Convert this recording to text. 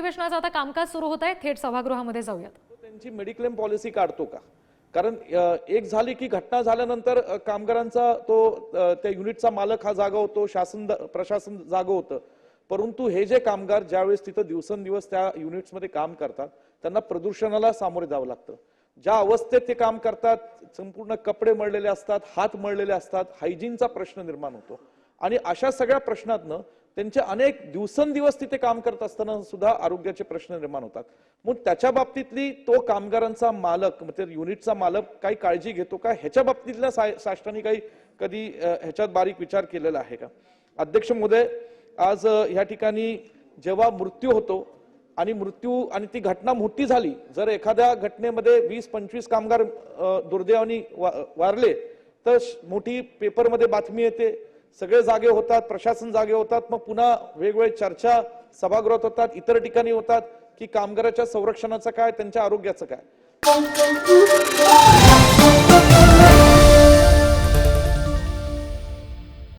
अधिवेशनाचं आता कामकाज सुरू होत आहे. थेट सभागृहामध्ये जाऊयात. त्यांची मेडिक्लेम पॉलिसी काढतो का? कारण एक झाली की घटना झाल्यानंतर कामगारांचा तो त्या युनिटचा मालक हा जागा होतो शासन प्रशासन जागं होतं. परंतु हे जे कामगार ज्यावेळेस तिथं दिवसेंदिवस त्या युनिट्समध्ये काम करतात त्यांना प्रदूषणाला सामोरे जावं लागतं. ज्या अवस्थेत ते काम करतात संपूर्ण कपडे मळलेले असतात हात मळलेले असतात हायजीनचा प्रश्न निर्माण होतो. आणि अशा सगळ्या प्रश्नातनं त्यांचे अनेक दिवसेंदिवस तिथे काम करत असताना सुद्धा आरोग्याचे प्रश्न निर्माण होतात. मग त्याच्या बाबतीतली तो कामगारांचा मालक म्हणजे युनिटचा मालक काही काळजी घेतो का? ह्याच्या बाबतीतल्या सा- शासनाने काही कधी ह्याच्यात बारीक विचार केलेला आहे का? अध्यक्ष महोदय आज ह्या ठिकाणी जेव्हा मृत्यू होतो आणि मृत्यू आणि ती घटना मोठी झाली जर एखाद्या घटनेमध्ये वीस पंचवीस कामगार दुर्दैवानी दुर्दैवाने वा- वारले तर मोठी पेपरमध्ये बातमी येते. सगळे जागे होतात प्रशासन जागे होतात मग पुन्हा वेगवेगळे चर्चा सभागृहात होतात इतर ठिकाणी होतात की कामगाराच्या संरक्षणाचं काय त्यांच्या आरोग्याचं काय.